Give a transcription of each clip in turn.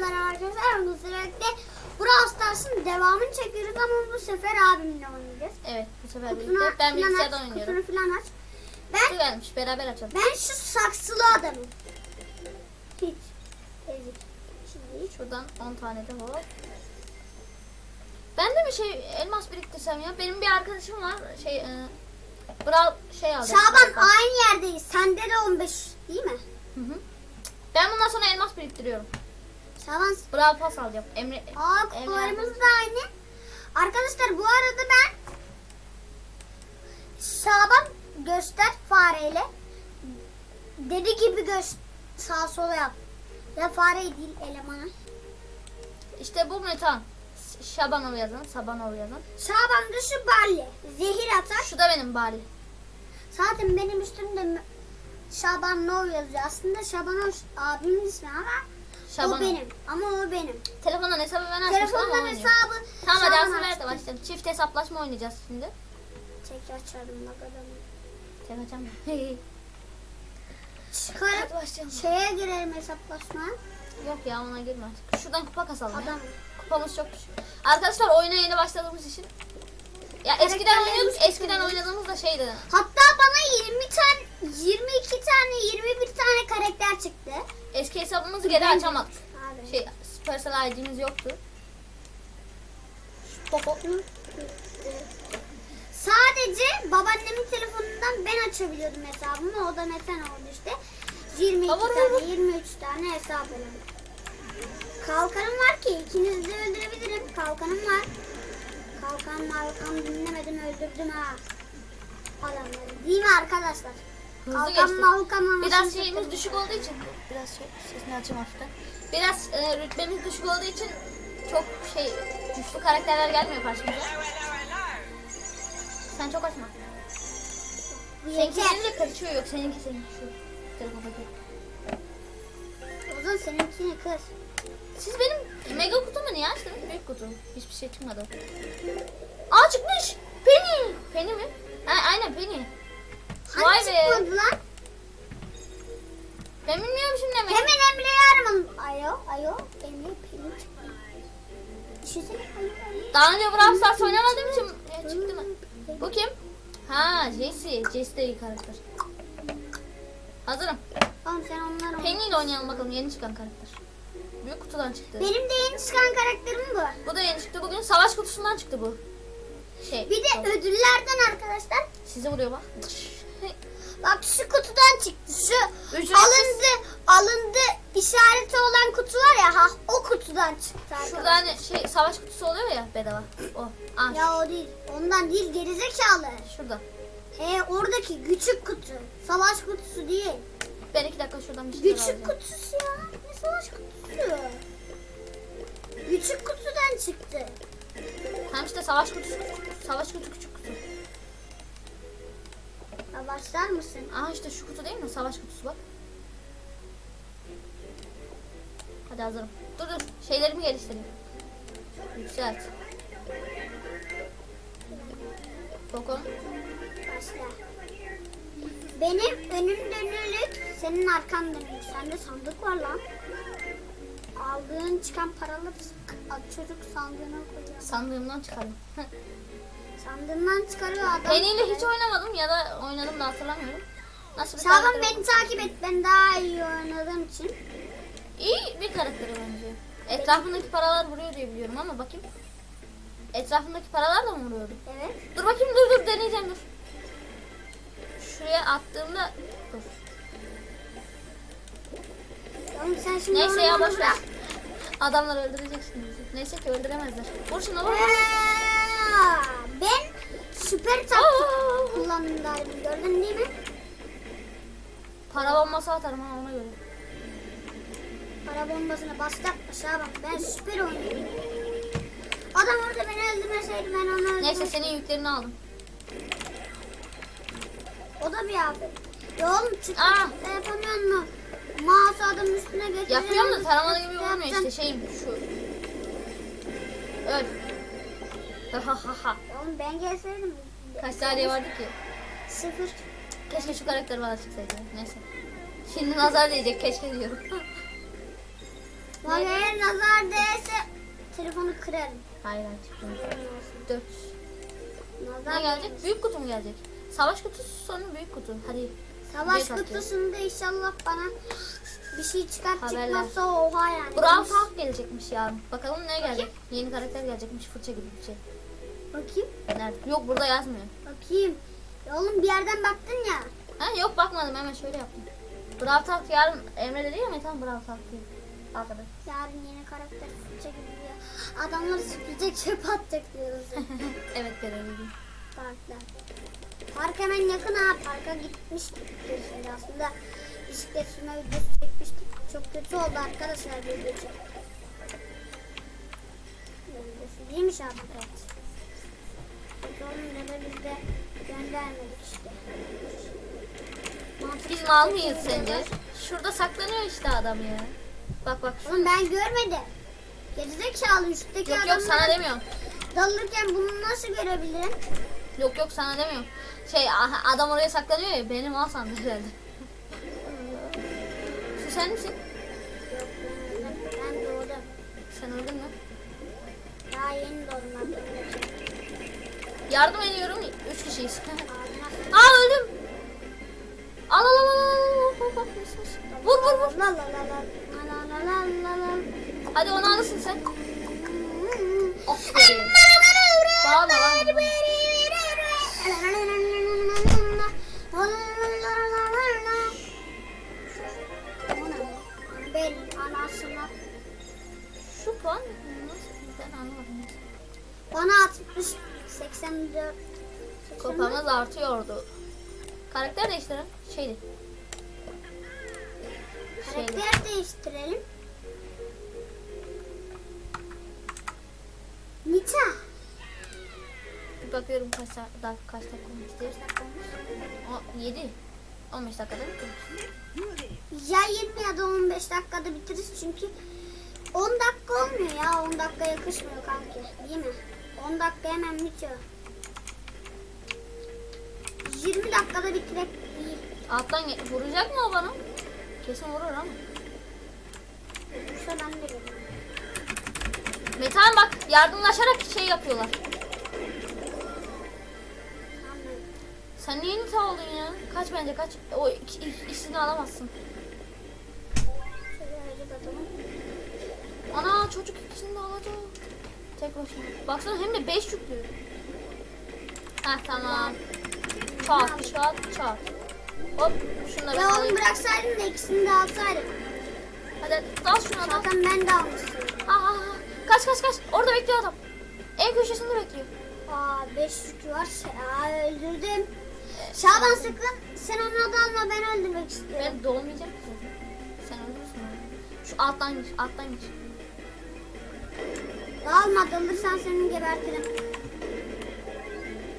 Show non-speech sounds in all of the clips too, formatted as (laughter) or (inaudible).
merhaba arkadaşlar. Bu sürekli Brawl Stars'ın devamını çekiyoruz ama bu sefer abimle oynayacağız. Evet bu sefer Kutunu birlikte. Ben aç, oynuyorum. Kutunu falan aç. Kutu Ben, gelmiş beraber açalım. ben şu saksılı adamım. Hiç. Ezik. Şimdi hiç. Şuradan 10 tane de hop. Ben de bir şey elmas biriktirsem ya. Benim bir arkadaşım var. Şey e, Brawl şey aldı. Şaban aynı yerdeyiz. Sende de 15 değil mi? Hı hı. Ben bundan sonra elmas biriktiriyorum. Şaban. Brawl Pass alacağım. Emre Aa kutularımız da aynı. Arkadaşlar bu arada ben Şaban göster fareyle dedi gibi göz sağ sola yap. Ya fare değil elemana. işte bu metan. Şabanov yazın. Sabanov yazın. Şaban da şu balli. Zehir atar. Şu da benim bari. Zaten benim üstümde Şaban Nov yazıyor. Aslında Şaban Nov abimin ismi ama Şabanov. o benim. Ama o benim. Telefondan hesabı ben açmıştım ama Telefondan oynuyorum. hesabı Tamam hadi Şaban açtı. başlayalım. Çift hesaplaşma oynayacağız şimdi. Çek açarım bakalım. Tek açacağım mı? (laughs) Çıkarıp başlayalım. şeye girelim hesaplaşmaya. Yok ya ona girme artık. Şuradan kupa kasalım ya. Adam. Kupamız çok düşük. Arkadaşlar oyuna yeni başladığımız için. Ya eskiden oynuyorduk. Eskiden oynadığımızda şeydi. Hatta bana 20 tane 22 tane 21 tane karakter çıktı. Eski hesabımızı geri açamadık. Abi. Şey Supercell ID'miz yoktu. Popo. Sadece babaannemin telefonundan ben açabiliyordum hesabımı. O da neten oldu işte. 22 Baba, tane, baba. 23 tane hesap öyle. Kalkanım var ki ikinizi de öldürebilirim. Kalkanım var. Kalkan malkan dinlemeden öldürdüm ha. Adamları. Değil mi arkadaşlar? Hızlı Kalkan anasını Biraz şeyimiz düşük olduğu için biraz şey, sesini açayım hafiften. Biraz e, rütbemiz düşük olduğu için çok şey güçlü karakterler gelmiyor karşımıza. Sen çok açma. Seninki seninle karışıyor yok seninki senin şu telefondaki. O zaman seninkini kır. Siz benim mega kutumu niye açtınız? Büyük kutu. Hiçbir şey çıkmadı. Aa çıkmış. Penny. Penny mi? Ha, aynen Penny. Vay be. çıkmadı lan? Ben bilmiyorum şimdi demek. Hemen Emre'yi aramadım. Ayo, ayo. Emre pelin çıktı. Düşünsene ayo, ayo. Daha önce Brawl Stars oynamadığım için e, çıktı mı? Bu kim? Ha Jesse. Jesse de iyi karakter. Hazırım. Oğlum sen onlar. Penny ile oynayalım bakalım yeni çıkan karakter. Büyük kutudan çıktı. Benim de yeni çıkan karakterim bu. Bu da yeni çıktı. Bugün savaş kutusundan çıktı bu. Şey. Bir de ödüllerden arkadaşlar. Size vuruyor bak. Bak şu kutudan çıktı. Şu Ücretsiz. alındı, alındı işareti olan kutu var ya ha o kutudan çıktı Şurada arkadaşlar. hani şey savaş kutusu oluyor ya bedava. O. Aa, Ya o değil. Ondan değil gerizekalı. şurada. He oradaki küçük kutu. Savaş kutusu değil. Ben iki dakika şuradan bir şeyler Küçük kutusu ya. Ne savaş kutusu? Küçük kutudan çıktı. Tamam işte savaş kutusu. Savaş kutu küçük kutu. Ya başlar mısın? Aha işte şu kutu değil mi? Savaş kutusu bak. Hadi hazırım. Dur dur. Şeylerimi geliştireyim. Yükselt. Dokun. Başla. Benim önüm dönülük, senin arkan dönülük. Sende sandık var lan. Aldığın çıkan paraları çocuk sandığına koyuyor. Sandığımdan çıkardım. (laughs) Sandığından çıkarıyor adam. Penny ile hiç oynamadım ya da oynadım da hatırlamıyorum. Nasıl bir Şaban beni takip et. Ben daha iyi oynadığım için. İyi bir karaktere benziyor. Etrafındaki paralar vuruyor diye biliyorum ama bakayım. Etrafındaki paralar da mı vuruyordu? Evet. Dur bakayım dur dur deneyeceğim dur. Şuraya attığımda Oğlum sen şimdi Neyse ya boş ver. Adamlar öldüreceksin bizi. Neyse ki öldüremezler. Vur şunu vur. Aa, Ben süper taktik kullandım galiba. Gördün değil mi? Para bombası atarım ha ona göre. Para bombasına bastık aşağı bak. Ben süper oynuyorum. Adam orada beni öldürmeseydi ben onu öldürmeseydim. Neyse senin yüklerini aldım. O da bir afet. Ya oğlum çık Aa! da yapamıyor mu? Mouse adamın üstüne getir. Yapıyorum da taramalı gibi olmuyor işte şeyim şu. Öl. Ha ha ha. Oğlum ben gelseydim. Kaç saniye vardı ki? Sıfır. Keşke şu karakter bana çıksaydı. Neyse. Şimdi nazar diyecek keşke diyorum. (laughs) Ne? eğer nazar değse telefonu kırarım. Hayır çıkmıyor. 400. Nazar Ne gelecek? Büyük kutu mu gelecek? Savaş kutusu sonra büyük kutu. Hadi. Savaş kutusunda inşallah bana bir şey çıkar Haberler. çıkmazsa oha yani. Brawl Talk gelecekmiş yarın. Bakalım ne gelecek? Yeni karakter gelecekmiş fırça gibi bir şey. Bakayım. Nerede? Yok burada yazmıyor. Bakayım. Ya oğlum bir yerden baktın ya. Ha yok bakmadım hemen şöyle yaptım. Brawl Talk yarın Emre dedi ya Metan Brawl Talk diye. Arkadaş. Yarın yeni karakter süpürecek gibi ya. Adamları süpürecek çöp atacak diyoruz. (laughs) evet görevliyim. Parkta. Park hemen yakın ha. Parka gitmiştik biz aslında. Bisiklet sürme videosu çekmiştik. Çok kötü oldu arkadaşlar video çek. Değilmiş abi. Evet. Olunca da biz de göndermedik işte. Mantıklı Biz mal mıyız şey sence? var. Şurada saklanıyor işte adam ya. Bak bak. Oğlum ben görmedim. Gerizekalı üstteki Yok yok adamlar sana demiyorum. dalırken bunu nasıl görebilirim? Yok yok sana demiyorum. Şey adam oraya saklanıyor ya benim mal sandı herhalde. Şu sen misin? Sen öldün mü? Daha yeni doğdum. Yardım ediyorum. Üç kişiyiz. (laughs) Aa öldüm. Al al al al al al. Vur vur vur. La la la la. La la la la. Hadi onu alırsın sen. (laughs) Aferin. Bağırma lan. Puan nasıl? Ben anlamadım. bana atmış 84 Kopamız artıyordu. Karakter değiştirelim. Şeydi. Şeydi. Karakter değiştirelim. Nita. Bir bakıyorum kaç daha kaç dakika olmuş diye. O 7. 15 dakikada bitirmiş. Ya 20 ya da 15 dakikada bitiririz çünkü 10 dakika olmuyor ya 10 dakika yakışmıyor kanki değil mi? 10 dakika hemen bitiyor. 20 dakikada bitirek iyi. Alttan vuracak mı o bana? Kesin vurur ama. Yoksa ben de. Metan bak yardımlaşarak şey yapıyorlar. Sen niye nita oldun ya? Kaç bence kaç. O ik- ik- ikisini alamazsın. Ana çocuk ikisini de alacak. Tek başına. Baksana hem de 5 yüklü. Heh tamam. Çat çat çat. Hop şunları Ya onu alayım. bıraksaydın da ikisini de alsaydım. Hadi dal şunu adam. Zaten ben de almıştım. Aa, aa, aa. Kaç kaç kaç. Orada bekliyor adam. En köşesinde bekliyor. Aa 5 yükü var. Aa öldürdüm. Şaban sakın sen onu da alma ben öldürmek istiyorum. Ben doğmayacak ki. Sen öldürsün onu. Şu alttan gir, alttan gir. Alma dalırsan seni gebertirim.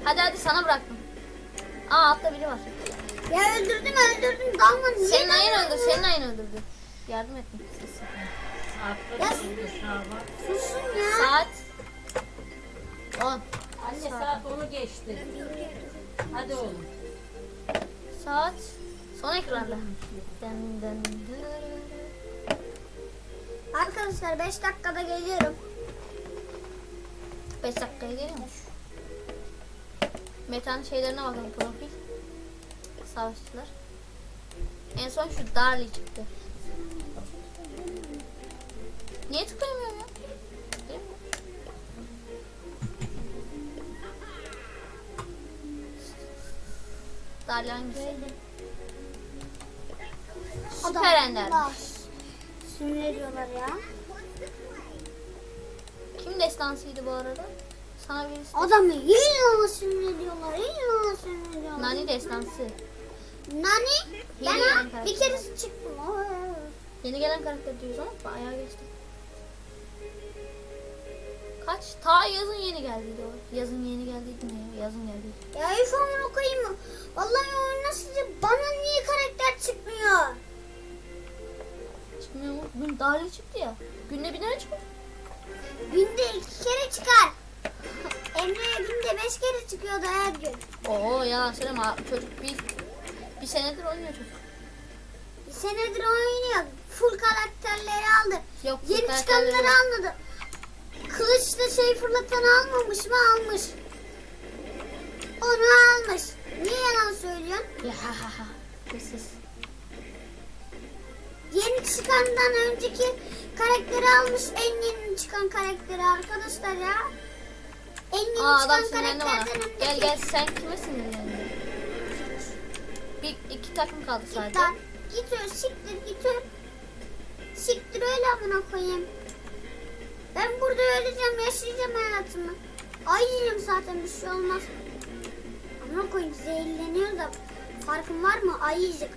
Hadi hadi sana bıraktım. Aa altta biri var. Ya öldürdüm öldürdüm dalma niye Senin ayın öldür, senin ayın öldürdü. Yardım size. Ya susun ya. Saat 10. Anne saat onu geçti. Hadi oğlum. Saat son ekranda. Dın dın dın. Arkadaşlar 5 dakikada geliyorum. 5 dakikaya geliyormuş. Metan şeylerine bakalım profil. Savaşçılar. En son şu Darly çıktı. Niye tıklayamıyorum ya? Darly hangisi? Süper Ender. Sinir ediyorlar ya. Kim destansıydı bu arada? Sana birisi. Adamı illa sinir ediyorlar. illa sinir ediyorlar. Nani destansı. Nani? Ben Yeni gelen karakter. bir kere çıktım. Yeni gelen karakter diyoruz ama bayağı geçti. Kaç? Ta yazın yeni geldiydi o. Yazın yeni geldiydi ne ya? Yazın geldiydi. Ya iPhone'unu koyayım. Vallahi oyun nasıl bana niye karakter çıkmıyor? Çıkmıyor mu? Dün Dali çıktı ya. Günde bir tane çıkıyor. Günde iki kere çıkar. Emre'ye günde beş kere çıkıyordu her gün. Oo yalan söyleme. abi. Çocuk bir, bir senedir oynuyor çocuk. Bir senedir oynuyor. full karakterleri aldı. Yok, full Yeni karakterleri çıkanları yok. almadı. Kılıçla şey fırlatan almamış mı almış. Onu almış. Niye yalan söylüyorsun? Ya ha ha ha. Hırsız. Yeni çıkandan önceki karakteri almış. En yeni çıkan karakteri arkadaşlar ya. En yeni Aa çıkan adam sinirlendi bana. karakterden. Gel gel sen kime sinirlendin? Bir iki takım kaldı sadece. Git lan. Git öl, siktir git öl. Siktir öyle amına koyayım. Ben burada öleceğim, yaşayacağım hayatımı. Ayıyım zaten bir şey olmaz. Amına koyayım zehirleniyor da farkın var mı? Ayıcık.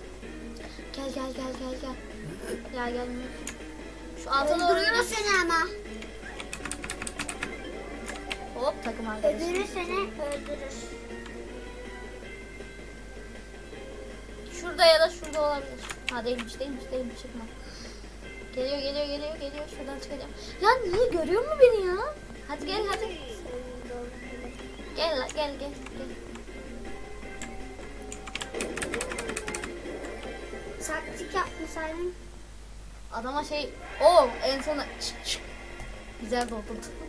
Gel gel gel gel gel. Gel gel. Şu alta doğru Öldürür gidiyor. seni ama. Hop takım arkadaşı. Öldürür seni, öldürür. Şurada ya da şurada olabilir. Ha değilmiş değilmiş değilmiş çıkma. Geliyor geliyor geliyor geliyor şuradan çıkacağım. Ya niye görüyor mu beni ya? Hadi gel hadi. Gel gel gel gel. Taktik yapmasaydın. Adama şey o en sona çık çık. Güzel doldurdu.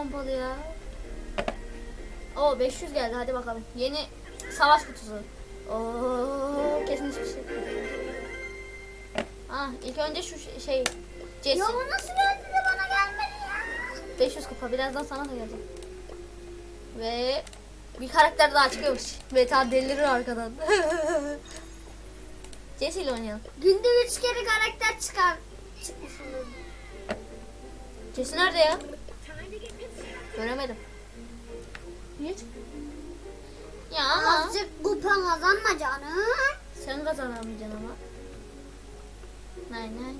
Pompalı ya? O 500 geldi hadi bakalım. Yeni savaş kutusu. Oo kesin hiçbir şey. Ah ilk önce şu şey- şey Jesse. Ya bu nasıl geldi de bana gelmedi ya? 500 kupa birazdan sana da gelecek. Ve bir karakter daha çıkıyormuş. Meta delirir arkadan. (laughs) Jesse ile oynayalım. Günde üç kere karakter çıkar. Çıkmış olur. Jesse nerede ya? Göremedim. Niye? Ya ama Azıcık kupa kazanma canım. sen kazanamayacaksın ama. Nay nay nay.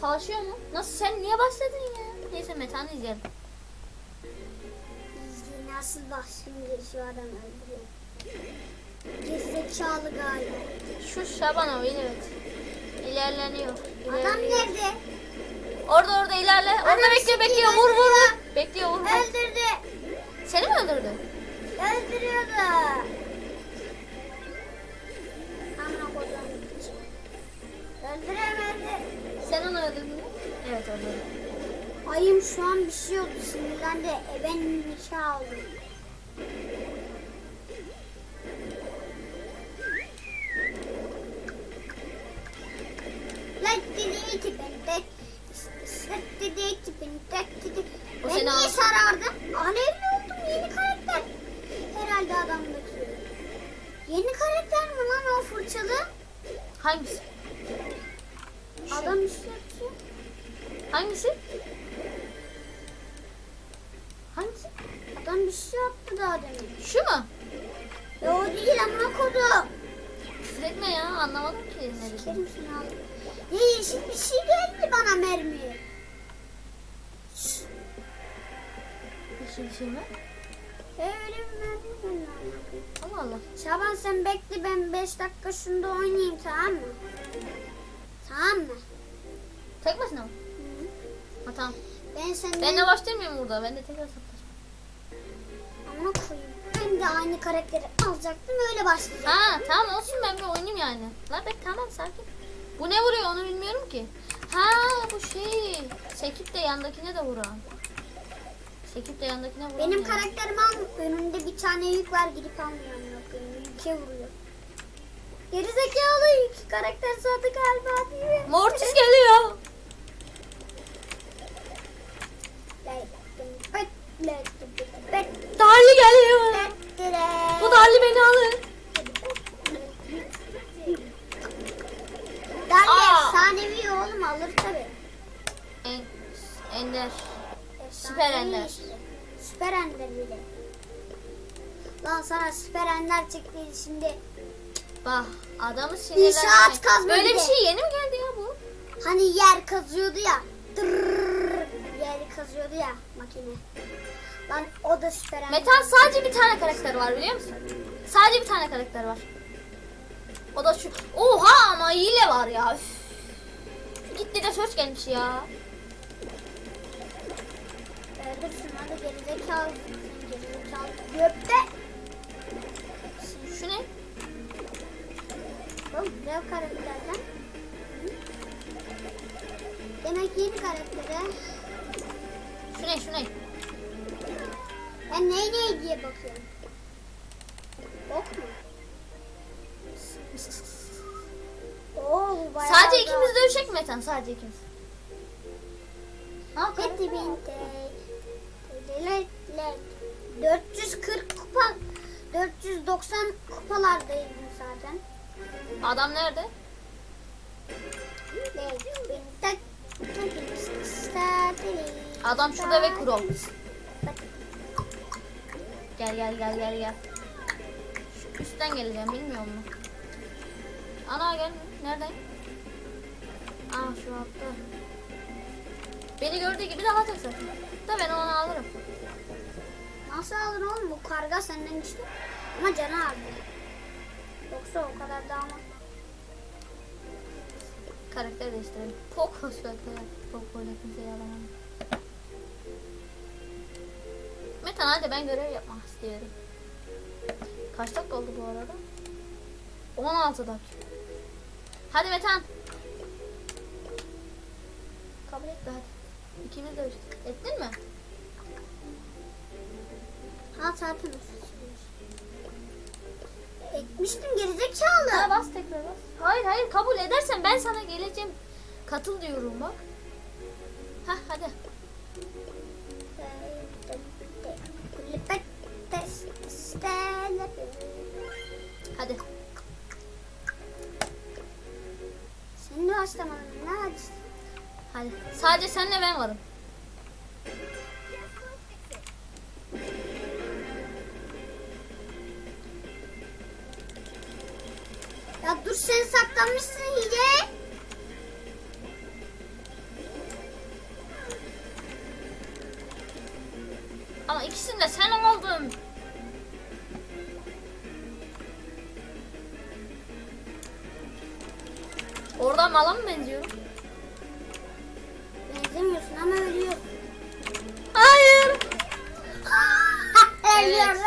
Savaşıyor mu? Nasıl sen niye başladın ya? Neyse metanı izleyelim. İzle nasıl bak şimdi şu adam öldürüyor. Gerizekalı galiba. Şu Şabanovic evet. İlerleniyor. Adam ilerliyor. nerede? Orada orada ilerle. Orada Adam bekliyor bekliyor. Vur vur vur. Bekliyor vur vur. Öldürdü. Seni mi öldürdü? Öldürüyordu. Amına piç. Öldüremedi. Sen onu öldürdün mü? Evet öldürdüm. Ayım şu an bir şey oldu sinirlendi. E ben nikah oldum. Ha tamam. Ben senden Ben de başlamıyorum burada. Ben de tekrar saplaşacağım. amına koyayım. Ben de aynı karakteri alacaktım öyle başlayacaktım. Ha tamam olsun ben bir oynayayım yani. La bek tamam sakin. Bu ne vuruyor onu bilmiyorum ki. Ha bu şey. Sekip de yandakine de vuran. Sekip de yandakine vuran. Benim ya. karakterim al önünde bir tane yük var gidip almıyor koyayım. Yüke vuruyor. Gerizekalı yük karakter zaten galiba değil mi? Mortis geliyor. Darli geliyor. Bu Darli beni alır. Darli Aa. efsanevi oğlum alır tabi. En, Ender. Süper Ender. Süper Ender bile. Lan sana Süper Ender çıktı şimdi. Bak adamı sinirlendirme. İnşaat kazma Böyle bir şey yeni mi geldi ya bu? Hani yer kazıyordu ya. Tırrrr, yer kazıyordu ya makine. Lan o da Süper. Metal sadece bir tane karakter var biliyor musun? Sadece bir tane karakter var. O da şu. Oha ama hile var ya. Üf. Şu Gitti de search gelmiş ya. Hadi gerizekalı. Sen gerizekalı. Gökte. Sen Şu ne? Oğlum dev karakterden. Demek yeni karaktere. Şu ne? Şu ne? Ben ney ney diye bakıyorum. Ok mu? Oo bu bayağı Sadece da- ikimiz dövüşecek mi Metan? Sadece ikimiz. Ha, Hadi bin TL. 440 kupa 490 kupalardayım zaten. Adam nerede? Adam şurada ve kuro. Gel gel gel gel gel. Şu üstten geleceğim bilmiyor musun? Ana gel. Nereden? Aa şu altta. Beni gördüğü gibi dalacak zaten. Da ben onu alırım. Nasıl alır oğlum bu karga senden işte. Ama canı ağrı. Yoksa o kadar da ama. Karakter değiştirelim. Poco kadar. Poco ile kimseyi alamam. Metan hadi ben görev yapmak istiyorum. Kaç dakika oldu bu arada? 16 dakika. Hadi Metan. Kabul et de hadi. İkimiz de. Ettin mi? Ha zaten Etmiştim gerizekalı. Ha bas tekrar bas. Hayır hayır kabul edersen ben sana geleceğim. Katıl diyorum bak. Hah. Hadi. Oradan mala mı benziyorum? Benzemiyorsun ama ölüyorsun. Hayır. Ölüyorum.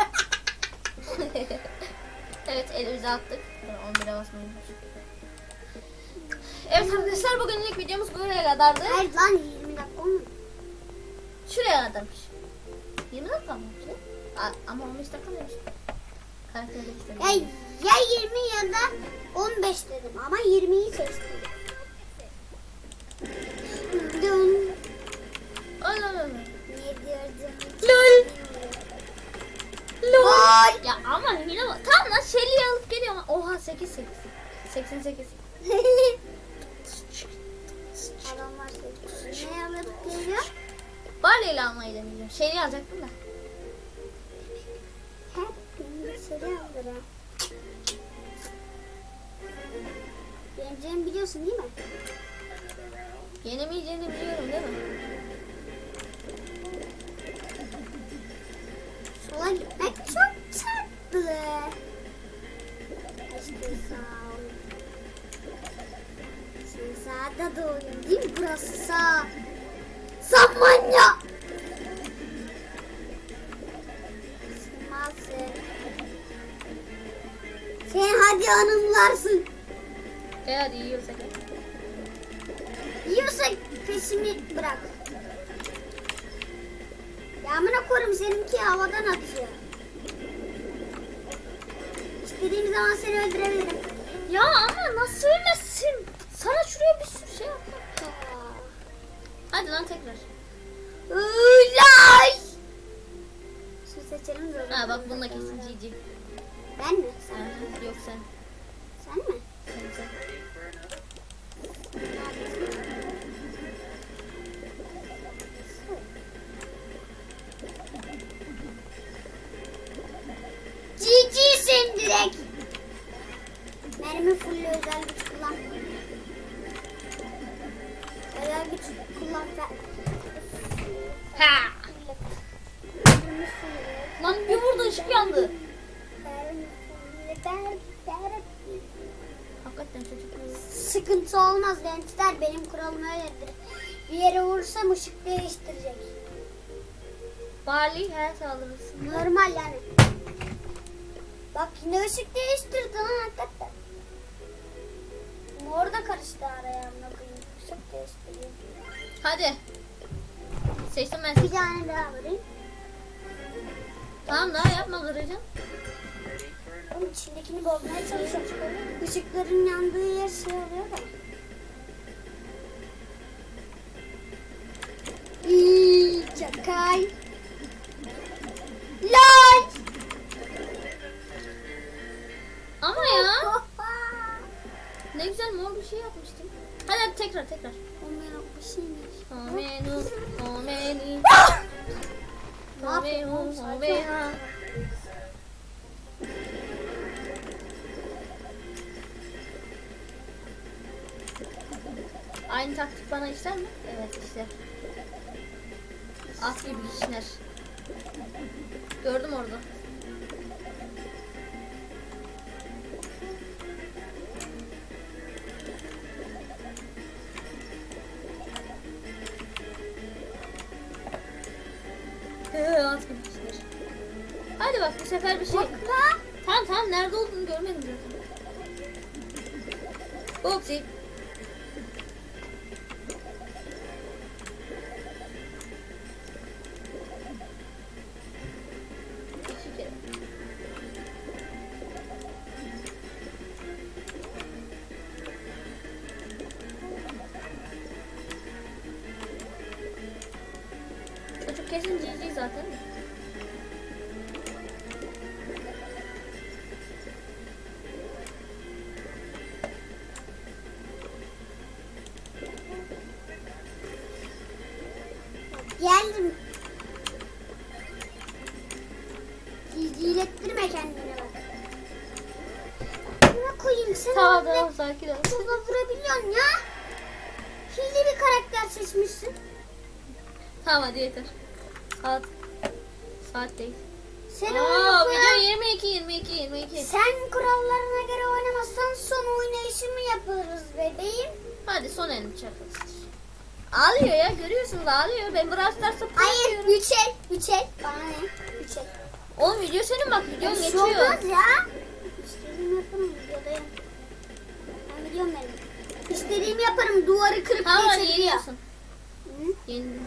(laughs) evet elimize attık. Dur, 11'e basmayı. Evet arkadaşlar bugünlük videomuz buraya kadardı. Hayır lan 20 dakika olmadı. Şuraya kadarmış. 20 dakika mı? Ama 15 dakika demiş. Karakteri değiştirdim. Ya, ya 20 ya da 15 dedim ama 20'yi seçtim. Ay, ay. ne diyordum? Lol. Lol. Ya ama yine bak. Tamam lan Shelly'yi alıp geliyorum. Oha 8 8. 88. Adamlar seçmiş. Ne alıp geliyor? Barley ile almayı deneyeceğim. Shelly'yi alacaktım da. Hep bir seri Yeneceğimi biliyorsun değil mi? Yenemeyeceğini biliyorum değil mi? Sola gitmek çok tatlı. İşte sağ ol. Sen sağda doğdun değil mi? Burası sağ. Samanya. Sığmazsın. Sen hadi hanımlarsın. E hadi yiyorsak. Yiyorsa peşimi bırak. Yağmına korum seninki havadan atıyor. İstediğim zaman seni öldürebilirim. Ya ama nasıl olmaz gençler benim kuralım öyledir. Bir yere vursam ışık değiştirecek. Barley her saldırırsın. Normal yani. Bak yine ışık değiştirdi lan hakikaten. Mor da karıştı araya amına koyayım. Işık değiştiriyor. Hadi. Seçtim ben Bir seçtim. tane daha vereyim. Tamam daha yapma kıracağım. Onun içindekini bozmaya çalışıyorum. Işıkların yandığı yer şey oluyor da. Çakay. Lol. Ama ya. Ne güzel mor bir şey yapmıştım. Hadi hadi tekrar tekrar. Olmayan bir şeymiş. Omenu, Sakin ol. omena. Aynı taktik bana işler mi? Evet işler. At gibi işler. Gördüm orada. Ee, At gibi işler. Hadi bak bu sefer bir şey. Tamam tamam nerede olduğunu görmedim zaten. Upsi. Geldim. Cilettirme kendine bak. Ne koyayım sen Tamam tamam sakin ol. Şurada vurabiliyorsun ya. Hile bir karakter seçmişsin. Tamam hadi yeter. Saat. Saat değil. Sen Aa, video kuran- 22 22 22. Sen kurallarına göre oynamazsan son oynayışımı yaparız bebeğim. Hadi son elini çakılsın. Ağlıyor ya görüyorsunuz ağlıyor. Ben Brawl Stars'a Hayır, yapıyorum. üç el, üç el. Bana ne? Üç el. Oğlum video senin bak videon Bir şey geçiyor. olmaz ya. İstediğimi yaparım videodayım. Ben biliyorum benim. İstediğimi yaparım duvarı kırıp Tamam hadi geçebiliyor. yeniyorsun. Hı? Yenildin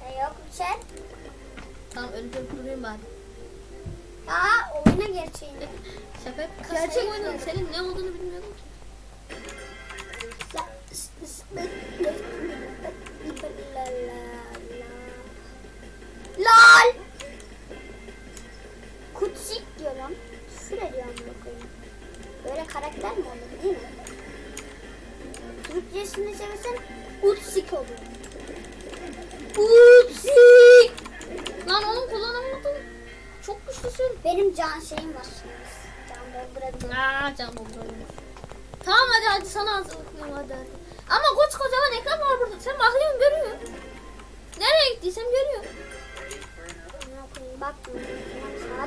hadi. E yok üç el. Tamam ölüp ölüp durayım bari. Aa oyuna gerçeğinde. Şaka yap- Gerçek oyunun senin ne olduğunu bilmiyorum ki. Lol. Kutsik diyor lan. Küfür ediyor amına koyayım. Böyle karakter mi olur değil mi? Türkçesini çevirsen utsik olur. Utsik. Lan oğlum kullanamadım. Çok güçlüsün. Benim can şeyim var. Can doldurabilirim. Aa can dolduruyorum. Tamam hadi hadi sana hazırlıklıyım hadi hadi. Ama kocaman ekran var burada. Sen bakıyorsun görüyorsun. Nereye gittiysem görüyorum. Tamam,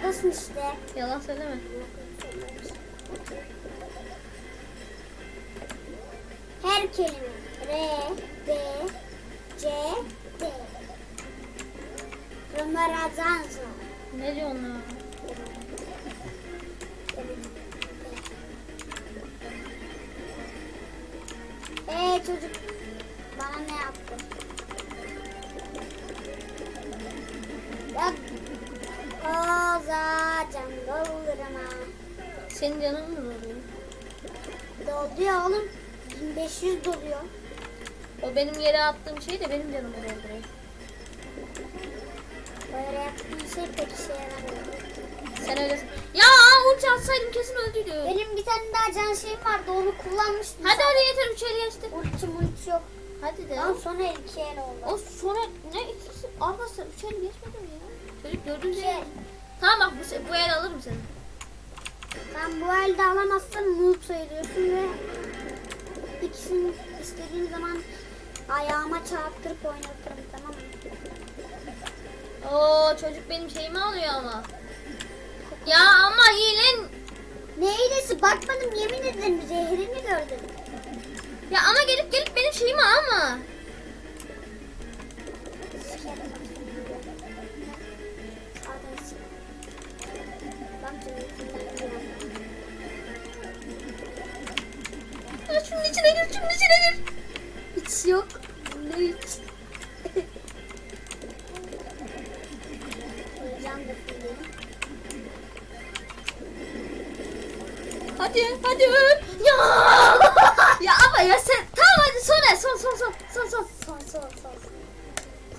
Sağdasın işte. Yalan söyleme. Her kelime R, B, C, D. Römerazanzo. Ne diyorsun lan? Ee çocuk bana ne yaptı? Koza can doldurma. Senin canın mı oluyor? Dolduyor oğlum. 1500 doluyor. O benim yere attığım şey de benim canımı dolduruyor. Böyle yaptığın şey pek işe yaramıyor. Sen öylesin. Ya ulti atsaydım kesin öldüydü. Benim bir tane daha can şeyim vardı onu kullanmıştım. Hadi hadi yeter üç el geçti. Ulti multi yok. Hadi de. Lan sonra iki el oldu. O sonra ne ikisi? Arkadaşlar üç el geçmedi? Çocuk dördüncü Şey. Tamam bak bu, bu el alırım seni. Sen bu elde alamazsan noob sayılıyorsun ve ikisini istediğin zaman ayağıma çarptırıp oynatırım tamam mı? Oo çocuk benim şeyimi alıyor ama. Ya ama hilen. Ne iyilesi bakmadım yemin ederim zehrini gördüm. Ya ama gelip gelip benim şeyimi alma. İçine gir, şunun içine gir. Hiç yok. Filmim. Hadi, hadi öl. Ya! (laughs) ya ama ya sen, tamam hadi son son, son, son, son, son. Son son son.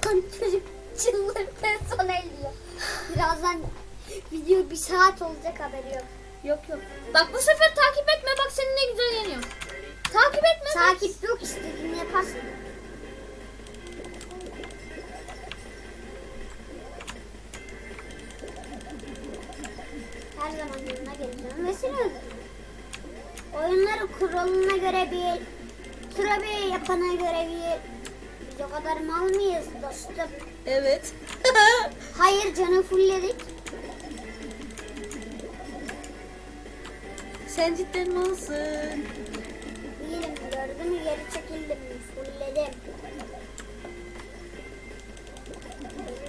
Son çocuk çıldırdı son el diyor. Birazdan video bir saat olacak haberi yok. Yok yok. Bak bu sefer takip etme, bak seni ne güzel yeniyorum. Takip etme. Takip yok istediğini yaparsın. Her zaman yanına geleceğim ve seni öldürürüm. Oyunları kuralına göre bir, trabe yapana göre bir. Biz o kadar mal mıyız dostum? Evet. (laughs) Hayır canı fullledik. sen cidden malsın. Mü geri çekildim.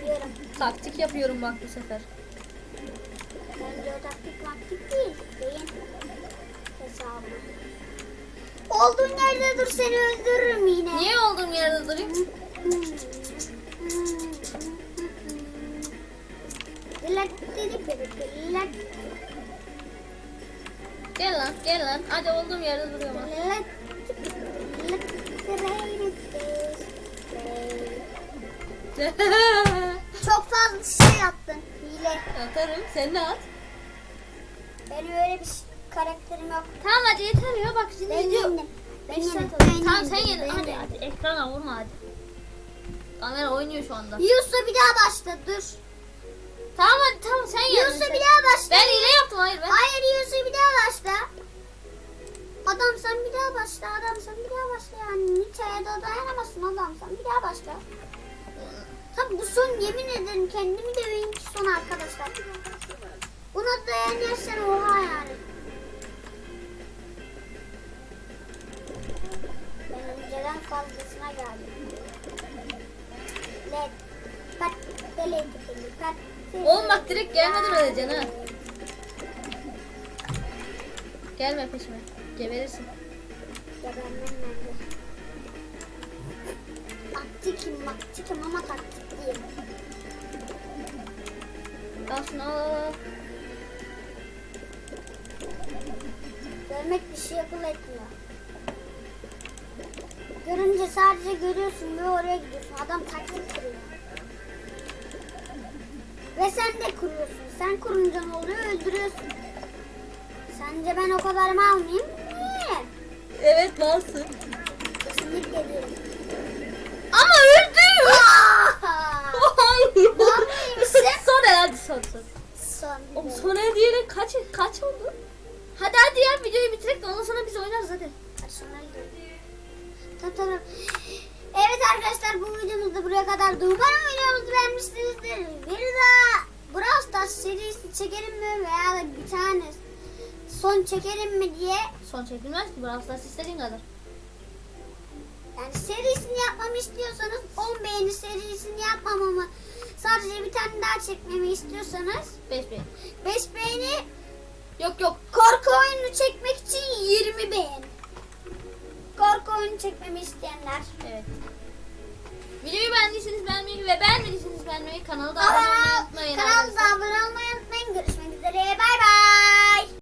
Biliyorum. Taktik yapıyorum bak bu sefer. Bence o taktik maktik değil. Beyin hesabı. Olduğun yerde dur seni öldürürüm yine. Niye olduğum yerde durayım? Gel lan, gel lan. Hadi olduğum yerde duruyorum. Çok fazla şey yaptın. Hile. Atarım. Sen de at. Benim öyle bir şey- karakterim yok. Tamam hadi yeter ya. Bak şimdi Ben video. yendim. Ben yendim. Ben Tamam sen yedin. Hadi hadi. Ekrana vurma hadi. Kamera oynuyor şu anda. Yusuf bir daha başla dur. Tamam hadi tamam sen yedin. Yusuf bir daha başla. Ben hile yaptım hayır ben. Hayır Yusuf bir daha başla. Adam sen bir daha başla. Adam sen bir daha başla. Yani Nite'ye de dayanamazsın adam sen bir daha başla. Tabi bu son yemin ederim kendimi döveyim ki son arkadaşlar. Buna dayanırsan oha yani. Ben önceden fazlasına geldim. Led. Pat. Dele. Pat. Oğlum bak direkt gelmeden öleceksin ha. Gelme peşime. Geberirsin. Gebermem bence. Taktikim maktikim ama taktik değil. Al şunu al al al. Görmek bir şey akıl etmiyor. Görünce sadece görüyorsun ve oraya gidiyorsun. Adam taktik kuruyor. Ve sen de kuruyorsun. Sen kurunca ne oluyor? Öldürüyorsun. Sence ben o kadar mal mıyım? Evet malsın. Kesinlikle. Ama öldü. Hayır. Yapmışsın. son el hadi son son. Son Oğlum son el diyerek kaç kaç oldu? Hadi hadi ya videoyu bitirek de ondan sonra biz oynarız hadi. Personel değil. Tamam tamam. Evet arkadaşlar bu videomuz da buraya kadar. Umarım videomuzu beğenmişsinizdir. Bir daha Brawl Stars serisi çekelim mi veya da bir tane son çekelim mi diye Son çekilmez ki Brawl Stars istediğin kadar. yani serisini yapmamı istiyorsanız 10 beğeni serisini yapmamamı sadece bir tane daha çekmemi istiyorsanız 5 beğen. 5 beğeni Yok yok. korku oyunu çekmek için 20 beğeni. Korku oyunu çekmemi isteyenler. Evet. Videoyu beğendiyseniz beğenmeyi ve beğenmediyseniz beğenmeyi kanala da abone olmayı unutmayın. kanalda abone olmayı unutmayın. Görüşmek üzere. Bay bay.